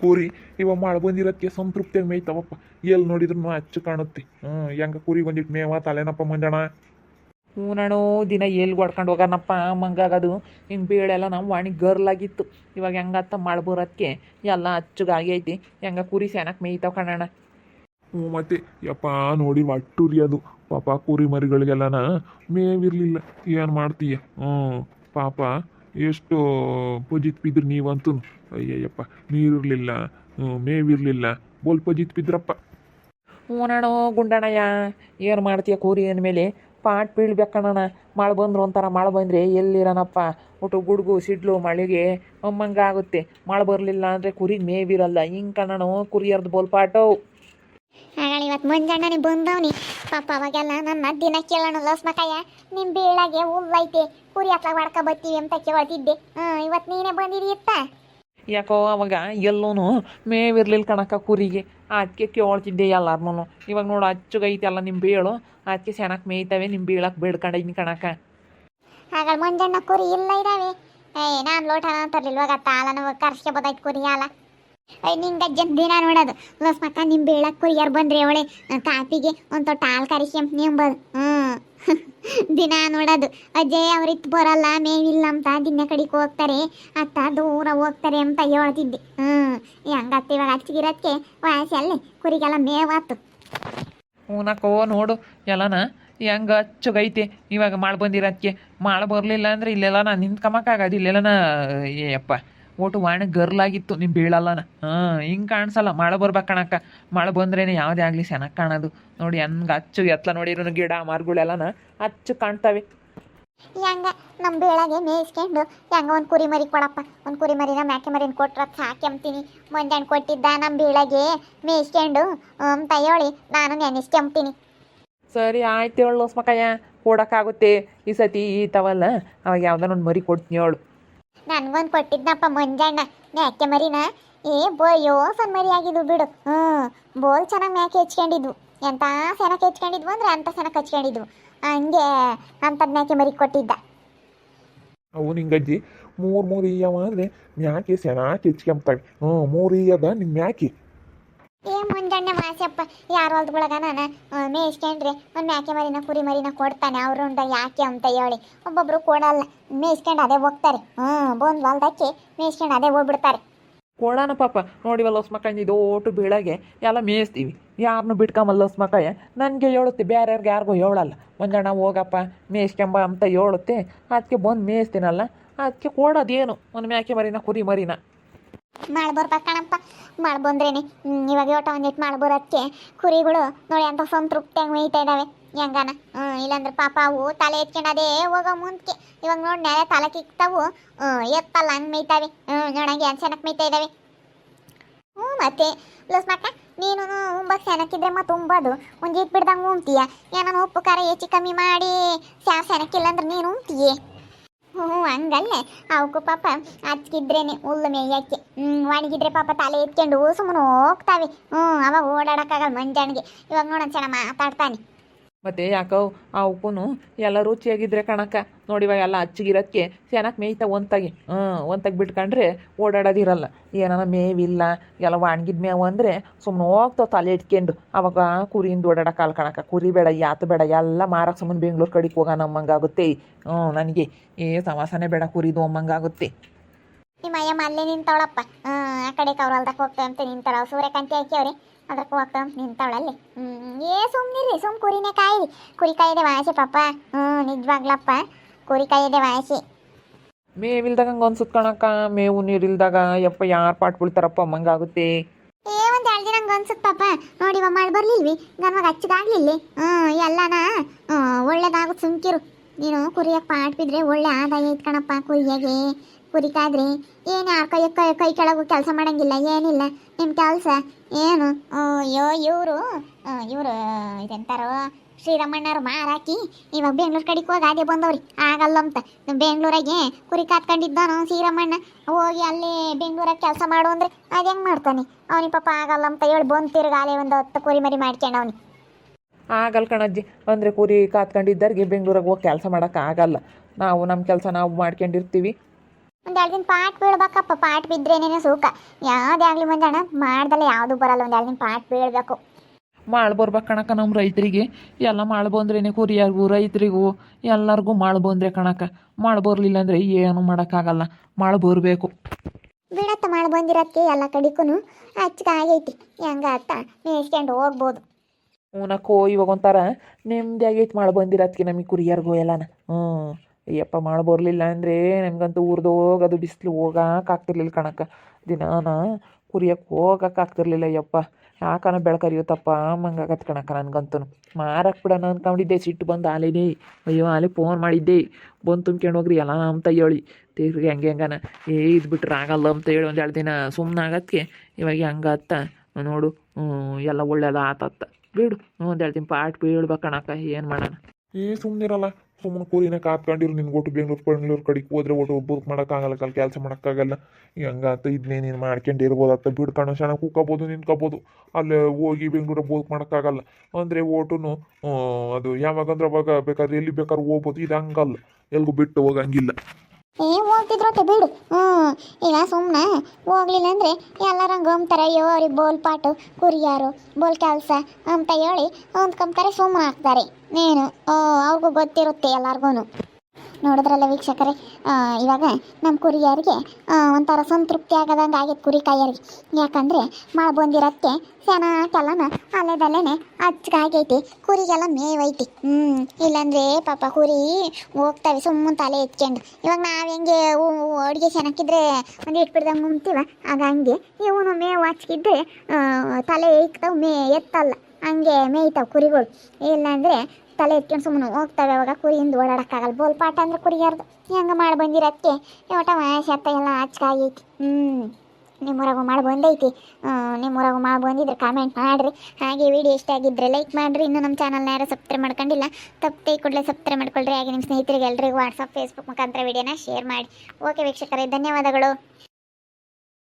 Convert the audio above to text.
ಕುರಿ, ಇವ ಮಳೆ ಬಂದಿರೋದಕ್ಕೆ ಸಂತೃಪ್ತಿಯಾಗಿ ಮೇಯ್ತಾವಪ್ಪ ಎಲ್ಲಿ ನೋಡಿದ್ರು ಅಚ್ಚು ಕಾಣುತ್ತೆ. ಹ್ಞೂ ಹೆಂಗ ಕುರಿ ಬಂದಿಟ್ಟು ಮೇವ ತಲೆನಪ್ಪ ಮಂಜಣ್ಣ ಹ್ಞೂ ದಿನ ಎಲ್ಲಿ ಹೊಡ್ಕೊಂಡು ಹೋಗೋಣಪ್ಪ ಮಂಗಾಗದು ಹಿಂಗೆ ಬೇಳೆಲ್ಲ ನಮ್ಮ ವಾಣಿ ಗರ್ಲಾಗಿತ್ತು. ಇವಾಗ ಹೆಂಗತ್ತ ಮಳೆ ಬರೋದಕ್ಕೆ ಎಲ್ಲ ಅಚ್ಚುಗಾಗಿ ಐತಿ. ಹೆಂಗ ಕುರಿ ಸೆನಕ್ಕೆ ಮೇಯ್ತಾವ ಕಣಣ್ಣ. ಹ್ಞೂ ಮತ್ತೆ, ಯಪ್ಪ ನೋಡಿ ಒಟ್ಟುರಿ ಅದು. ಪಾಪ ಕುರಿ ಮರಿಗಳಿಗೆಲ್ಲನ ಮೇವಿರ್ಲಿಲ್ಲ. ಏನು ಮಾಡ್ತೀಯ? ಹ್ಞೂ ಪಾಪ ಎಷ್ಟು ಪಜಿತ್ ಬಿದ್ರು ನೀವಂತೂ, ಅಯ್ಯಯ್ಯಪ್ಪ, ನೀರಿರಲಿಲ್ಲ ಮೇವಿರಲಿಲ್ಲ, ಬೋಲ್ ಪಜಿತ್ ಬಿದ್ರಪ್ಪ. ಹ್ಞೂ ಗುಂಡಣಯ್ಯ ಏನು ಮಾಡ್ತೀಯ ಕೂರಿ ಅಂದಮೇಲೆ, ಪಾಟ್ ಬೀಳ್ಬೇಕಣ್ಣ ಮಳೆ ಬಂದ್ರು ಒಂಥರ ಮಳೆ ಬಂದರೆ ಎಲ್ಲಿರೋಣಪ್ಪ ಒಟ್ಟು ಗುಡುಗು, ಸಿಡ್ಲು, ಮಳೆಗೆ ಆಗುತ್ತೆ ಮಳೆ ಬರಲಿಲ್ಲ ಅಂದರೆ ಕುರಿಗೆ ಮೇವಿರಲ್ಲ. ಹಿಂಗೆ ಕಣ್ಣನು ಕುರಿಯರ್ದು ಬೋಲ್ಪಾಟು ಹಾಗಾಳಿ ಇವತ್ತು ಮುಂಜಾನೆ ಬಂದವ್ನಿ. ಪಾಪ ಅವಾಗೆಲ್ಲ ನನ್ನ ದಿನ ಕೇಳೋಣ ಲಸ್ಮಕಯ್ಯ ನಿಮ್ಮ ಬೀಳಾಗೆ ಹುಲ್ಲೈತೆ ಕುರಿ ಹತ್ರ ಹೊಡ್ಕ ಬರ್ತೀವಿ ಅಂತ ಕೇಳ್ತಿದ್ದೆ. ಹಾಂ ಇವತ್ತು ನೀನೇ ಇತ್ತ? ಯಾಕೋ ಅವಾಗ ಎಲ್ಲೂ ಮೇವಿರ್ಲಿಲ್ಲ ಕಣಕ್ಕ ಕುರಿಗೆ. ಅದಕ್ಕೆ ಕೇಳ್ತಿದ್ದೆ ಎಲ್ಲಾರ್ನು ಇವಾಗ ನೋಡು ಅಚ್ಚುಗೈತೆಲ್ಲ ನಿಮ್ಮ ಬೀಳು. ಅದಕ್ಕೆ ಸೆಣಕ್ ಮೇಯ್ತವೆ ನಿಮ್ಮ ಬೀಳಕ್ಕೆ ಬೇಡ್ಕೊಂಡಿದ್ದೀನಿ ಕಣಕ್ಕ. ಹಾಗಾದ್ರೆ ಮುಂಜಾನೆ ಕುರಿ ಇಲ್ಲ ಇದಾವೆ. ಏ ನಾನು ಲೋಟ ಅಂತರ್ಲಿಲ್ವಾಗ ತಾಲನ ಕರ್ಸ್ಕೊಬೋದಾಯ್ತು ಕುರಿ ಅಲ್ಲ. ನಿಂಗೆ ಅಜ್ಜನ್ ದಿನ ನೋಡೋದು. ಲಸ್ಮಕ್ಕ ನಿಮ್ ಬೀಳಕ್ಕೆ ಕುರಿಯರ್ ಬಂದ್ರೆ ಅವಳೆ. ಕಾಪಿಗೆ ಒಂದು ತೊಟ್ಟ ಹಾಲು ಕರಿಸ್ಕೊಂಬ ನಿಂಬದು. ಹ್ಞೂ ದಿನ ನೋಡೋದು. ಅಜ್ಜಯ್ ಅವ್ರಿತ್ತು ಬರಲ್ಲ, ಮೇವಿಲ್ಲ ಅಂತ ದಿನ ಕಡೆಗೆ ಹೋಗ್ತಾರೆ. ಅತ್ತ ದೂರ ಹೋಗ್ತಾರೆ ಅಂತ ಹೇಳ್ತಿದ್ದೆ. ಹ್ಞೂ ಹಂಗತ್ತೆ ಇವಾಗ ಹಚ್ಚಿಗಿರೋದಕ್ಕೆ ಅಲ್ಲೇ. ಕುರಿಗೆಲ್ಲ ಮೇವಾತು. ಹೂನಕ್ಕೋ ನೋಡು ಎಲ್ಲನ. ಹೆಂಗೆ ಅಚ್ಚುಗೈತಿ ಇವಾಗ ಮಾಡಿ ಬಂದಿರೋದಕ್ಕೆ ಮಳೆ ಬರಲಿಲ್ಲ ಅಂದರೆ ಇಲ್ಲೆಲ್ಲ ನಾನು ನಿಂತ್ಕೊಂಬಕ್ಕಾಗದು ಇಲ್ಲೆಲ್ಲನ ಏಯಪ್ಪ ಒಟ್ಟು ವಾಣ ಗರ್ಲಾಗಿತ್ತು ನಿಮ್ ಬೀಳಲ್ಲನ? ಹಾ ಹಿಂಗ್ ಕಾಣಿಸಲ್ಲ. ಮಳೆ ಬರ್ಬೇಕು ಕಣಕ್ಕ. ಮಳೆ ಬಂದ್ರೇನೆ ಯಾವುದೇ ಆಗಲಿ ಚೆನ್ನಾಗಿ ಕಾಣೋದು. ನೋಡಿ ಹಂಗೆ ಅಚ್ಚು ಎತ್ತಲ ನೋಡಿರೋ ಗಿಡ ಮರಗಳೆಲ್ಲನ ಅಚ್ಚು ಕಾಣ್ತಾವೆ. ಹೆಂಗ? ನಮ್ಮ ಬೇಳಗೆ ಮೇಯಿಸ್ಕೊಂಡು ಹೆಂಗ ಒಂದು ಕುರಿ ಮರಿ ಕೊಡಪ್ಪ. ಒಂದು ಕುರಿ ಮರಿನ ಮ್ಯಾಕೆ ಮರಿನ ಕೊಟ್ರ ಸಾಕೆಂಬ್ತೀನಿ ಮುಂಜಾನೆ ಕೊಟ್ಟಿದ್ದ ನಮ್ಮ ಬೀಳಗೆ ಮೇಯಿಸ್ಕೊಂಡು ಹೇಳಿ ನಾನು ನೆನೆಸ್ಕೆಂಬ್ತೀನಿ ಸರಿ ಆಯ್ತು ಹೇಳು ಲೋಸ್ಮಕ್ಕಯ್ಯ ಕೊಡೋಕ್ಕಾಗುತ್ತೆ. ಈ ಸತಿ ಈ ತವಲ್ಲ. ಅವಾಗ ಯಾವ್ದಾನ ಒಂದ್ ಮರಿ ಕೊಡ್ತೀನಿ ಹೇಳು. ನನ್ಗೊಂದು ಕೊಟ್ಟಿದ್ನಪ್ಪ ಮಂಜಣ್ಣ. ಮ್ಯಾಕೆ ಮರಿನ? ಏ ಬೋಯೋ ಸಣ್ಣ ಮರಿ ಆಗಿದ್ವು ಬಿಡು. ಹ್ಞೂ, ಬೋಲ್ ಚೆನ್ನಾಗಿ ಮ್ಯಾಕೆ ಹೆಚ್ಕೊಂಡಿದ್ವು. ಎಂತ ಸೆನಕ್ಕೆ ಹೆಚ್ಕೊಂಡಿದ್ವು ಅಂದ್ರೆ ಅಂತ ಸೆನಕ್ಕೆ ಹಚ್ಕೊಂಡಿದ್ವು. ಹಂಗೆ ಅಂಥದ್ದು ಮ್ಯಾಕೆ ಮರಿ ಕೊಟ್ಟಿದ್ದ. ಅವು ನಿಂಗಜ್ಜಿ, ಮೂರು ಮೂರು ಈಯವ ಅಂದರೆ ಮ್ಯಾಕೆ ಸೆನಾಕಿ ಹೆಚ್ಕೊಂಬ್ತಾವೆ ಹ್ಞೂ ಮೂರು ಈಯದ ನಿಮ್ಮ ಮ್ಯಾಕೆ. ಏ ಮುಂಜಾನೆ ಮಾಸಪ್ಪ ಯಾರು ಹೊಲ್ದೊಳಗ ನಾನು? ಮೇಯಿಸ್ಕೊಂಡ್ರೆ. ಒಂದು ಮ್ಯಾಕೆ ಮರಿನ, ಕುರಿ ಮರಿನ ಕೊಡ್ತಾನೆ ಅವ್ರುಂಡ ಯಾಕೆ ಅಂತ ಹೇಳಿ. ಒಬ್ಬೊಬ್ರು ಕೊಡಲ್ಲ, ಮೇಯಿಸ್ಕೊಂಡು ಅದೇ ಹೋಗ್ತಾರೆ. ಹ್ಞೂ ಬಂದು ಹೊಲ್ದಕ್ಕೆ ಮೇಯಿಸ್ಕೊಂಡು ಅದೇ ಹೋಗ್ಬಿಡ್ತಾರೆ. ಕೊಡೋಣ ಪಾಪ. ನೋಡಿವಲ್ಲ ಲೋಸ್ಮಕ್ಕಯ್ಯ ಇದು ಓಟು ಬೀಳಾಗೆ ಎಲ್ಲ ಮೇಯಿಸ್ತೀವಿ. ಯಾರನ್ನು ಬಿಟ್ಕೊಂಬಲ್ಲ ಲೋಸ್ಮಕ್ಕಯ್ಯ ನನಗೆ ಹೇಳುತ್ತೆ ಬೇರೆಯವ್ರಿಗೆ ಯಾರಿಗೂ ಹೇಳಲ್ಲ. ಒಂದಣ್ಣ ಹೋಗಪ್ಪ ಮೇಯಿಸ್ಕೊಂಬ ಅಂತ ಹೇಳುತ್ತೆ. ಅದಕ್ಕೆ ಬಂದು ಮೇಯಿಸ್ತೀನಲ್ಲ ಅದಕ್ಕೆ ಕೊಡೋದೇನು? ಒಂದು ಮ್ಯಾಕೆ ಮರಿನ, ಕುರಿ ಮರಿನ. ಮಳೆ ಬರ್ಬೇಕು ಕಣಪ್ಪ. ಮಳೆ ಬಂದ್ರೇನೆ ಇವಾಗ ಓಟ ಒಂದಿಟ್ಟು ಮಳೆ ಬರೋಕ್ಕೆ ಕುರಿಗಳು ನೋಡಿ ಅಂತ ಸಂತೃಪ್ತಿಯಾಗಿ ಮೇಯ್ತಾ ಇದ್ದಾವೆ ಹೆಂಗಾನ? ಇಲ್ಲಾಂದ್ರೆ ಪಾಪ ಅವು ತಲೆ ಎತ್ಕೊಂಡದೇ ಹೋಗೋ ಮುಂದಕ್ಕೆ ಇವಾಗ ನೋಡಿ ನೆಲೆ ತಲೆ ಕಿಕ್ತಾವು. ಎತ್ತಲ್ಲ ಹಂಗೆ ಮೇಯ್ತಾವೆ. ನೋಡಂಗೆ ಏನು ಚೆನ್ನಾಗಿ ಮೇಯ್ತಾ ಇದ್ದಾವೆ ಹ್ಞೂ ಮತ್ತೆ ಪ್ಲಸ್ ಮಕ್ಕ, ನೀನು ಉಂಬಕ್ಕೆ ಸೆನಕ್ಕಿದ್ರೆ ಮತ್ತೆ ಉಂಬೋದು. ಒಂದು ಇಟ್ಟು ಬಿಡ್ದಂಗೆ ಉಂತೀಯ ಏನೋ ಉಪ್ಪು ಖಾರ ಹೆಚ್ಚು ಕಮ್ಮಿ ಮಾಡಿ. ಸ್ಯಾ ಸೆನಕ್ಕಿಲ್ಲ ಅಂದ್ರೆ ನೀನು ಉಂತೀಯೇ ಹ್ಞೂ ಹಂಗಲ್ಲೇ. ಅವಕ್ಕೂ ಪಾಪ ಹಚ್ಕಿದ್ರೇನೆ ಹುಲ್ಲು ಮೇಯಕ್ಕೆ ಹ್ಞೂ ಒಣಗಿದ್ರೆ ಪಾಪ ತಲೆ ಎತ್ಕೊಂಡು ಸುಮ್ಮನೆ ಹೋಗ್ತಾವೆ. ಹ್ಞೂ ಅವಾಗ ಓಡಾಡೋಕ್ಕಾಗಲ್ಲ ಮಂಜಾಣಿಗೆ. ಇವಾಗ ನೋಡೋಣ ಚೆನ್ನ ಮಾತಾಡ್ತಾನೆ. ಮತ್ತು ಯಾಕೋ ಅವಕ್ಕೂ ಎಲ್ಲ ರುಚಿಯಾಗಿದ್ರೆ ಕಣಕ್ಕ. ನೋಡಿವ ಎಲ್ಲ ಹಚ್ಚಿಗಿರೋದಕ್ಕೆ ಚೆನ್ನಾಗಿ ಮೇಯ್ತಾ ಒಂತಾಗಿ, ಹ್ಞೂ, ಒಂತಾಗಿ ಬಿಟ್ಕೊಂಡ್ರೆ ಓಡಾಡೋದಿರಲ್ಲ. ಏನಾರ ಮೇವಿಲ್ಲ, ಎಲ್ಲ ಒಣಗಿದ ಮೇವು ಅಂದರೆ ಸುಮ್ಮನೆ ಹೋಗ್ತಾವ ತಲೆ ಇಟ್ಕೊಂಡು. ಅವಾಗ ಕುರಿಯಿಂದ ಕಾಲು ಕಣಕ್ಕ. ಕುರಿ ಬೇಡ, ಯಾತು ಬೇಡ, ಎಲ್ಲ ಮಾರಕ್ಕೆ ಸುಮ್ಮನೆ ಬೆಂಗ್ಳೂರು ಕಡೆಗೆ ಹೋಗೋಣ ಅಮ್ಮಂಗಾಗುತ್ತೆ ಹ್ಞೂ, ನನಗೆ ಏ ಸಮಾಸನೆ ಬೇಡ ಕುರಿದು ಅಮ್ಮಂಗಾಗುತ್ತೆ ನಿಮ್ಮ ಅಯ್ಯಮ್ಮ ಅಲ್ಲೇ ನಿಂತವಳಪ್ಪ. ಆ ಕಡೆ ಅವ್ರು ಹೋಗ್ತೇವೆ ಅಂತ ನಿಂತಾರ ಸೂರ್ಯಕಾಂತಿ ಹಾಕ್ಯವ್ರಿ. ಅದಕ್ಕೆ ಹೋಗ್ತಾವ ನಿಂತವಳಲ್ಲಿ. ಹ್ಞೂ. ಏ ಸುಮ್ಮನಿರಿ ಸುಮ್ ಕುರಿನೇ ಕಾಯಿರಿ. ಕುರಿ ಕಾಯಿದೆ ವಾಸಿ ಪಾಪ. ಹ್ಞೂ ನಿಜವಾಗ್ಲಪ್ಪ. ಕುರಿ ಕಾಯಿದೆ ವಾಸಿ. ಮೇವಿಲ್ದಾಗ ಹಂಗೆ ಅನ್ಸುತ್ತೆ ಕಣಕ್ಕ ಮೇವು ನೀರಿಲ್ದಾಗ. ಯಪ್ಪ ಯಾರು ಪಾಟ್ ಬೀಳ್ತಾರಪ್ಪ ಅಮ್ಮಂಗಾಗುತ್ತೆ ಏ ಒಂದು ಎರಡು ದಿನ ಹಂಗೆ ಅನ್ಸುತ್ತೆ ಪಾಪ. ನೋಡಿ ಇವ ಮಾಡಿ ಬರ್ಲಿಲ್ವಿ. ಗನ್ವಾಗ ಹಚ್ಚದಾಗ್ಲಿಲ್ಲ. ಹ್ಞೂ ಎಲ್ಲನ ಒಳ್ಳೇದಾಗುತ್ತೆ ಸುಮ್ಕಿರು. ನೀನು ಕುರಿಯಕ್ಕೆ ಪಾಟ್ ಬಿದ್ರೆ ಒಳ್ಳೆ ಆದಾಯ ಐತ್ ಕಣಪ್ಪ ಕುರಿಯಾಗೆ. ಕುರಿ ಕಾದ್ರೆ ಏನು ಯಾರ ಕೈ ಕೈ ಕೈ ಕೆಳಗು ಕೆಲಸ ಮಾಡಂಗಿಲ್ಲ, ಏನಿಲ್ಲ. ನಿಮ್ಮ ಕೆಲಸ ಏನು? ಅಯ್ಯೋ, ಇವರು ಇವರು, ಇದೆಂತಾರೋ ಶ್ರೀರಮಣ್ಣರು ಮಾರಾಕಿ ಇವಾಗ ಬೆಂಗ್ಳೂರು ಕಡೆಗೆ ಹೋಗಿ ಅದೇ ಬಂದವ್ರಿ. ಆಗಲ್ಲ ಅಂತ. ಬೆಂಗ್ಳೂರಾಗೆ ಕುರಿ ಕಾತ್ಕೊಂಡಿದ್ದಾನು ಶ್ರೀರಮಣ್ಣ. ಹೋಗಿ ಅಲ್ಲಿ ಬೆಂಗ್ಳೂರಾಗ ಕೆಲಸ ಮಾಡು ಅಂದ್ರೆ ಅದು ಹೆಂಗೆ ಮಾಡ್ತಾನೆ? ಅವನಿಗೆ ಪಾಪ ಆಗಲ್ಲ ಅಂತ ಹೇಳಿ ಬಂದು ತಿರುಗಾಲೆ ಒಂದು ಹತ್ತು ಕುರಿ ಮರಿ ಮಾಡ್ಕೊಂಡು ಅವನಿಗೆ. ಆಗಲ್ ಕಣಜ್ಜಿ. ಅಂದರೆ ಕುರಿ ಕಾತ್ಕೊಂಡಿದ್ದವ್ರಿಗೆ ಬೆಂಗ್ಳೂರಾಗ ಹೋಗಿ ಕೆಲಸ ಮಾಡೋಕ್ಕಾಗಲ್ಲ ಆಗಲ್ಲ. ನಾವು ನಮ್ಮ ಕೆಲಸ ನಾವು ಮಾಡ್ಕೊಂಡಿರ್ತೀವಿ. ಒಂದು ಎರಡು ದಿನ ಪಾಟ್ ಬೀಳ್ಬೇಕಪ್ಪ ಪಾಟ್ ಬಿದ್ದರೇನೇನೋ ಸುಖ. ಯಾವುದೇ ಆಗಲಿ ಮಂಜಣ್ಣ ಮಾಡ್ದಲ್ಲ ಯಾವುದು ಬರಲ್ಲ ಒಂದು ಎರಡು ದಿನ ಪಾಟ್ ಬೀಳ್ಬೇಕು. ಮಾಳು ಬರ್ಬೇಕು ಕಣಕ ನಮ್ಮ ರೈತರಿಗೆ. ಎಲ್ಲ ಮಾಳು ಬಂದ್ರೇನೆ ಕುರಿಯಾರ್ಗೂ ರೈತರಿಗೂ ಎಲ್ಲರಿಗೂ ಮಾಳು ಬಂದರೆ ಕಣಕ ಮಾಳು ಬರಲಿಲ್ಲ ಅಂದರೆ ಏನು ಮಾಡೋಕ್ಕಾಗಲ್ಲ. ಮಾಳು ಬರಬೇಕು. ಬಿಡತ್ತ ಮಾಡಿ ಬಂದಿರತ್ತೆ ಎಲ್ಲ ಕಡಿಗೂ ಹಚ್ಚಕಾಗೈತಿ ಹೆಂಗ ಅತ್ತ? ಮೇಯ್ಸ್ಕೊಂಡು ಹೋಗ್ಬೋದು. ನಕ್ಕೋ ಇವಾಗ ಒಂಥರ ನೆಮ್ಮದಿ ಆಗೈತಿ ಮಾಳು ಬಂದಿರೋದಕ್ಕೆ ನಮಗೆ ಕುರಿಯಾರ್ಗೂ ಎಲ್ಲನ. ಹ್ಞೂ ಅಯ್ಯಪ್ಪ, ಮಾಳು ಬರಲಿಲ್ಲ ಅಂದರೆ ಅದು ಬಿಸಿಲು ಹೋಗಕ್ಕೆ ಆಗ್ತಿರ್ಲಿಲ್ಲ ಕಣಕ್ಕ. ದಿನಾನ ಕುರಿಯಕ್ಕೆ ಹೋಗಕ್ಕೆ ಆಗ್ತಿರ್ಲಿಲ್ಲ ಅಯ್ಯಪ್ಪ. ಯಾಕನ ಬೆಳಕರಿಯುತ್ತಪ್ಪ ಹಂಗಾಗತ್ತೆ ಕಣಕ್ಕ ನನಗಂತೂ ಮಾರಕ್ಕೆ ಬಿಡೋಣ ಅಂದ್ಕೊಂಡಿದ್ದೆ ಸಿಟ್ಟು ಬಂದು ಆಲೇನೇ ಅಯ್ಯೋ ಆಲೆ ಫೋನ್ ಮಾಡಿದ್ದೆ. ಬಂದು ತುಂಬ್ಕೊಂಡು ಹೋಗ್ರಿ ಎಲ್ಲ ಅಂತ ಹೇಳಿ ತಿರ್ಗಿ ಹಂಗೆ, ಹೆಂಗನ? ಏ, ಇದು ಬಿಟ್ರೆ ಆಗಲ್ಲ ಅಂತ ಹೇಳಿ ಒಂದು ಎರಡು ದಿನ ಸುಮ್ಮನೆ ಆಗತ್ಕೆ ಇವಾಗ ಹಂಗತ್ತ ನೋಡು ಎಲ್ಲ ಒಳ್ಳೆಯದ ಆತತ್ತ ಬಿಡು, ಒಂದು ಎರಡು ದಿನ ಪಾಟ್ ಬೀಳ್ಬೇಕು ಕಣಕ್ಕ, ಏನು ಮಾಡೋಣ? ಏ ಸುಮ್ಮನಿರಲ್ಲ ಸುಮ್ಮನೆ ಕೂರಿನ ಕಾತ್ಕೊಂಡಿರು ನಿನ್ಗೆ ಒಟ್ಟು ಬೆಂಗ್ಳೂರು ಬೆಂಗ್ಳೂರು ಕಡೆಗೆ ಹೋದ್ರೆ ಒಟ್ಟು ಬುಕ್ ಮಾಡೋಕ್ಕಾಗಲ್ಲ, ಕಲ್ ಕೆಲಸ ಮಾಡೋಕ್ಕಾಗಲ್ಲ. ಹಂಗಾತ ಇದನ್ನೇ ನೀನು ಮಾಡ್ಕೊಂಡು ಇರ್ಬೋದತ್ತ ಬಿಡ್ಕೊಂಡು ಚೆನ್ನಾಗಿ ಕೂಕೋಬೋದು, ನಿಂತ್ಕೋಬೋದು. ಅಲ್ಲಿ ಹೋಗಿ ಬೆಂಗ್ಳೂರಿಗೆ ಬದುಕು ಮಾಡೋಕ್ಕಾಗಲ್ಲ. ಅಂದರೆ ಓಟುನು ಅದು ಯಾವಾಗಂದ್ರೆ ಅವಾಗ ಬೇಕಾದ್ರೆ ಎಲ್ಲಿ ಬೇಕಾದ್ರೂ ಹೋಗ್ಬೋದು. ಇದು ಹಂಗಲ್ಲ. ಎಲ್ಗೂ ಬಿಟ್ಟು ಹೋಗಂಗಿಲ್ಲ. ಏ ಹೋಗ್ತಿದ್ರೊಟ್ಟೆ ಬಿಡು ಹ್ಞೂ ಈಗ ಸುಮ್ಮನೆ ಹೋಗ್ಲಿಲ್ಲ ಅಂದರೆ ಎಲ್ಲರಂಗೆ ಅಂತಾರೆ ಅಯ್ಯೋ ಅವ್ರಿಗೆ ಬೋಲ್ ಪಾಟು ಕುರಿಯಾರು ಬೋಲ್ ಕೆಲಸ ಅಂತ ಹೇಳಿ ಅಂದ್ಕೊಂತಾರೆ ಸುಮ್ಮನೆ ಹಾಕ್ತಾರೆ. ನೀನು ಅವ್ರಿಗೂ ಗೊತ್ತಿರುತ್ತೆ ಎಲ್ಲರಿಗೂ ನೋಡಿದ್ರಲ್ಲ ವೀಕ್ಷಕರೇ ಇವಾಗ ನಮ್ಮ ಕುರಿಯರಿಗೆ ಒಂಥರ ಸಂತೃಪ್ತಿ ಆಗದಂಗೆ ಆಗಿತ್ತು ಕುರಿ ಕಾಯರಿಗೆ. ಯಾಕಂದರೆ ಮಳೆ ಬಂದಿರೋಕ್ಕೆ ಚೆನ್ನಾಗೆಲ್ಲನ ಅಲೆದಲ್ಲೇ ಹಚ್ಕಾಗೈತಿ ಕುರಿಗೆಲ್ಲ ಮೇವೈತಿ. ಹ್ಞೂ ಇಲ್ಲಾಂದ್ರೆ ಪಾಪ ಕುರಿ ಹೋಗ್ತವೆ ಸುಮ್ಮನೆ ತಲೆ ಎತ್ಕೊಂಡು. ಇವಾಗ ನಾವು ಹೆಂಗೆ ಅಡುಗೆ ಚೆನ್ನಾಗಿದ್ರೆ ಒಂದು ಇಟ್ಬಿಡ್ದಂಗೆ ಮುಂತೀವ ಆಗ ಹಂಗೆ ಇವನು ಮೇವು ಹಚ್ಕಿದ್ರೆ ತಲೆ ಇಕ್ತಾವೆ ಮೇ ಎತ್ತಲ್ಲ. ಹಂಗೆ ಮೇಯ್ತಾವೆ ಕುರಿಗಳು. ಇಲ್ಲಾಂದರೆ ತಲೆ ಎತ್ಕೊಂಡು ಸುಮ್ಮನೆ ಹೋಗ್ತಾವೆ, ಅವಾಗ ಕುರಿಯಿಂದ ಬೋಲ್ ಬೋಲ್ಪಾಟ ಅಂದ್ರೆ ಕುರಿಯಾರ್ದು. ಹೆಂಗೆ ಮಾಡಿ ಬಂದಿರೋಕ್ಕೆ? ಒಟ ಶತ್ತ ಎಲ್ಲ ಹಚ್ಕಾಗೈತಿ ಹ್ಞೂ ನಿಮ್ಮೂರಾಗೂ ಮಾಡಿ ಬಂದೈತಿ. ನಿಮ್ಮೂರಾಗೂ ಮಾಡಿ ಬಂದಿದ್ರೆ ಕಾಮೆಂಟ್ ಮಾಡಿರಿ. ಹಾಗೆ ವಿಡಿಯೋ ಇಷ್ಟ ಆಗಿದ್ರೆ ಲೈಕ್ ಮಾಡಿರಿ. ಇನ್ನು ನಮ್ಮ ಚಾನಲ್ನ ಯಾರು ಸಬ್ಸ್ಕ್ರೈಬ್ ಮಾಡ್ಕೊಂಡಿಲ್ಲ ತಪ್ಪೇ ಕೂಡಲೇ ಸಬ್ಸ್ಕ್ರೈಬ್ ಮಾಡ್ಕೊಳ್ರಿ. ಹಾಗೆ ನಿಮ್ಮ ಸ್ನೇಹಿತರಿಗೆ ಎಲ್ಲರಿಗೂ ವಾಟ್ಸಪ್ ಫೇಸ್ಬುಕ್ ಮುಖಾಂತರ ವಿಡಿಯೋನ ಶೇರ್ ಮಾಡಿ. ಓಕೆ ವೀಕ್ಷಕರೇ, ಧನ್ಯವಾದಗಳು.